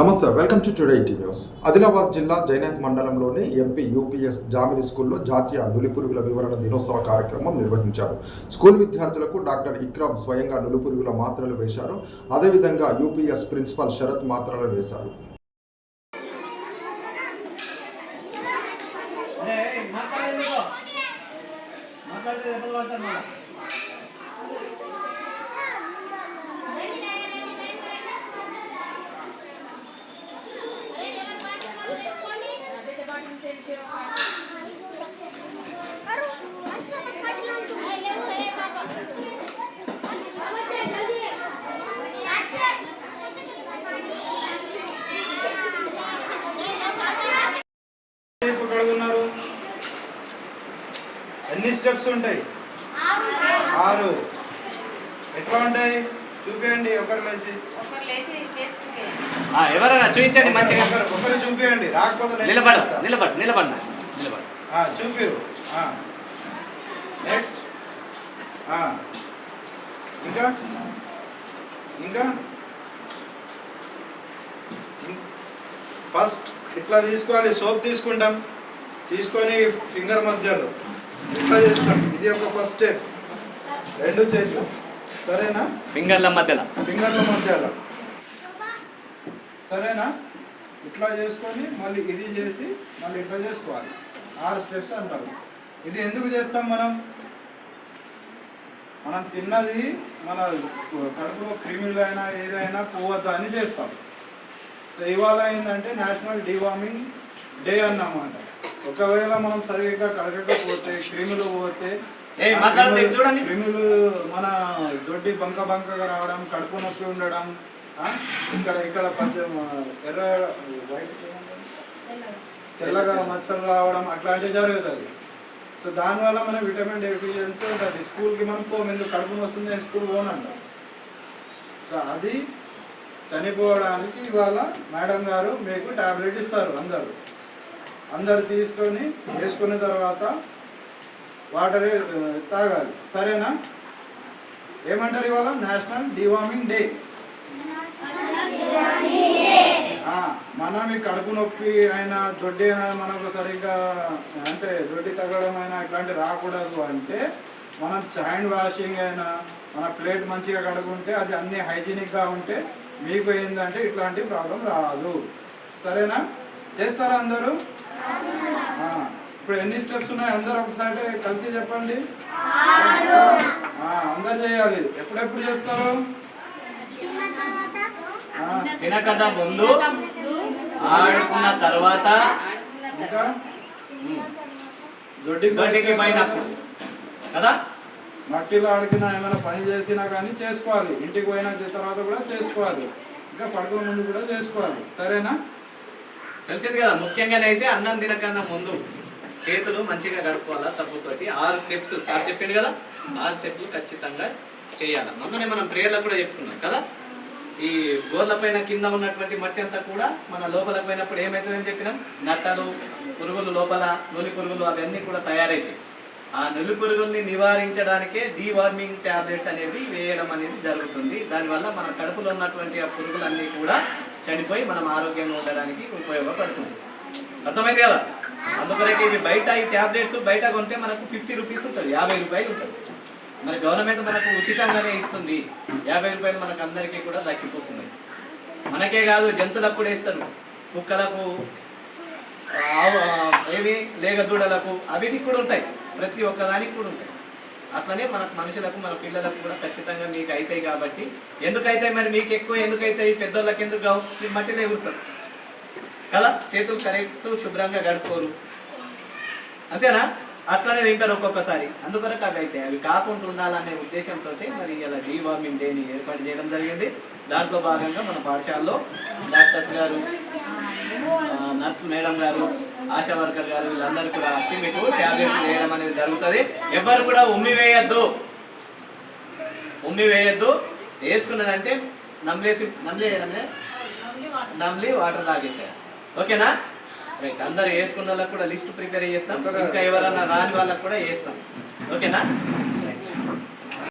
నమస్తే welcome to today T news. Adilabad జిల్లా జైనాథ్ మండలంలోని ఎంపీ యూపీఎస్ జామిని స్కూల్లో జాతీయ నులిపురుగుల వివరణ దినోత్సవ కార్యక్రమం నిర్వహించారు. స్కూల్ విద్యార్థులకు డాక్టర్ ఇక్రామ్ స్వయంగా నులిపురుగుల మాత్రలు వేశారు. అదేవిధంగా యూపీఎస్ ప్రిన్సిపాల్ శరత్ మాత్రలు వేశారు. మాట్లాడితే దెబ్బలు పడతారు మళ్ళా ఇప్పుడు కడుగున్నారు ఎన్ని స్టెప్స్ ఉంటాయి? ఆరు. ఎట్లా ఉంటాయి? చూపించండి ఒకరు లేసి ఆ, ఎవరైనా చూపించండి మంచిగా. ఒకరు ఒకరు చూపించండి రాకపోతే నిలబడు. నిలబడు నిలబడు ఆ, చూపిరు. నెక్స్ట్ ఇంకా? ఇంకా? ఫస్ట్ ఇట్లా తీసుకోవాలి. సోప్ తీసుకుంటాం. తీసుకొని ఫింగర్ మధ్యలో. ఇట్లా చేస్తాం ఇది ఒక ఫస్ట్ స్టెప్ రెండు చేతులు. సరేనా? ఫింగర్ల మధ్యలో. ఫింగర్ల మధ్యలో. సరేనా? ఇట్లా చేసుకొని మళ్ళీ ఇది చేసి మళ్ళీ ఇట్లా చేసుకోవాలి. ఆరు స్టెప్స్ అంటారు. ఇది ఎందుకు చేస్తాం మనం? మనం తిన్నది మన కడుపులో క్రిమిలు అయినా ఏదైనా పోవద్దు అని చేస్తాం. సో ఇవాళ ఏంటంటే నేషనల్ డివార్మింగ్ డే అన్నమాట. ఒకవేళ మనం సరిగ్గా కడగకపోతే క్రిములు పోతే క్రిములు- ఇటు చూడండి. క్రిములు మన దొడ్డి బంక బంకగా రావడం కడుపు నొప్పి ఉండడం ఇక్కడ ఇక్కడ ఎర్ర వైట్ తెల్లగా మచ్చలు రావడం అట్లాంటివి జరుగుతుంది సో దానివల్ల మనం విటమిన్ డెఫిషియన్సీ ఉంటుంది. స్కూల్కి మనం పోము ఎందుకు కడుపు వస్తుంది నేను స్కూల్ పోనంట. సో అది చనిపోవడానికి ఇవాళ మేడం గారు మీకు టాబ్లెట్ ఇస్తారు అందరు. అందరు తీసుకొని వేసుకున్న తర్వాత వాటర్ తాగాలి. సరేనా? ఏమంటారు ఇవాళ? నేషనల్ డివార్మింగ్ డే మనం ఈ కడుపు నొప్పి అయినా దొడ్డి అయినా మనకు సరిగ్గా అంటే దొడ్డి తగ్గడం అయినా ఇట్లాంటివి రాకూడదు అంటే మనం హ్యాండ్ వాషింగ్ అయినా మన ప్లేట్ మంచిగా కడుగుంటే అది అన్ని హైజీనిక్గా ఉంటే మీకు ఏంటంటే ఇట్లాంటి ప్రాబ్లం రాదు. సరేనా? చేస్తారా అందరూ? ఇప్పుడు ఎన్ని స్టెప్స్ ఉన్నాయి? అందరూ ఒకసారి కలిసి చెప్పండి. ఆ, అందరు చేయాలి. ఎప్పుడెప్పుడు చేస్తారు? ఆ, తినకదా ముందు ఆడుకున్న తర్వాత ఇంకా? దొడ్డికి కదా? మట్టిలో ఆడికినా ఏమైనా పని చేసినా కానీ చేసుకోవాలి. ఇంటికి పోయిన తర్వాత కూడా చేసుకోవాలి. ఇంకా పడుకునే ముందు కూడా చేసుకోవాలి. సరేనా? తెలిసింది కదా ముఖ్యంగానైతే అన్నం తినకన్నా ముందు చేతులు మంచిగా గడుపుకోవాలా సబ్బుతోటి ఆరు స్టెప్స్ సార్ చెప్పింది కదా ఆరు స్టెప్లు ఖచ్చితంగా చేయాలి. మొన్ననే మనం ప్రేయర్లో కూడా చెప్పుకున్నాం కదా ఈ గోర్ల పైన కింద ఉన్నటువంటి మట్టి అంతా కూడా మన లోపల పోయినప్పుడు ఏమవుతుందని చెప్పినాం? నట్టలు పురుగులు లోపల నూలి పురుగులు అవన్నీ కూడా తయారవుతాయి ఆ నులి పురుగుల్ని నివారించడానికే డీవార్మింగ్ టాబ్లెట్స్ అనేవి వేయడం అనేది జరుగుతుంది. దానివల్ల మన కడుపులో ఉన్నటువంటి ఆ పురుగులన్నీ కూడా చనిపోయి మనం ఆరోగ్యంగా ఉండడానికి ఉపయోగపడుతుంది. అర్థమైంది కదా? అందుకొరకే ఇవి బయట ఈ టాబ్లెట్స్ బయట కొంటే మనకు ఫిఫ్టీ రూపీస్ ఉంటుంది యాభై రూపాయలు ఉంటుంది. మరి గవర్నమెంట్ మనకు ఉచితంగానే ఇస్తుంది యాభై రూపాయలు మనకు అందరికీ కూడా దక్కిపోతుంది మనకే కాదు జంతువులకు కూడా ఇస్తారు కుక్కలకు ఆవు ఏవి లేగ దూడలకు అవిటికి కూడా ఉంటాయి. ప్రతి ఒక్కదానికి కూడా ఉంటాయి. అట్లనే మన మనుషులకు మన పిల్లలకు కూడా ఖచ్చితంగా మీకు అవుతాయి కాబట్టి. ఎందుకైతే మరి మీకు ఎక్కువ ఎందుకైతే పెద్దోళ్ళకి ఎందుకు కావు? మీరు మట్టిలో ఎగురుతారు కదా? చేతులు కరెక్ట్ శుభ్రంగా గడుపుకోరు అంతేనా? అట్లనే తింటారు ఒక్కొక్కసారి. అందుకొరకు అవి అయితే అవి కాకుండా ఉండాలనే ఉద్దేశంతో మరి ఇలా డీవార్మింగ్ డేని ఏర్పాటు చేయడం జరిగింది. దాంట్లో భాగంగా మన పాఠశాలలో డాక్టర్స్ గారు నర్స్ మేడం గారు ఆశా వర్కర్ గారు వీళ్ళందరూ కూడా వచ్చి మీకు ట్యాబ్లెట్స్ జరుగుతుంది. ఎవరు కూడా ఉమ్మి వేయద్దు. ఉమ్మి వేయద్దు. వేసుకున్నదంటే నమ్లేసి నమ్లేయడమే నమ్లి వాటర్ తాగేసేయాలి. ఓకేనా? రైట్ అందరు వేసుకున్న వాళ్ళకి కూడా లిస్ట్ ప్రిపేర్ చేస్తాం. ఇంకా ఎవరైనా రాని వాళ్ళకి కూడా వేస్తాం. ఓకేనా?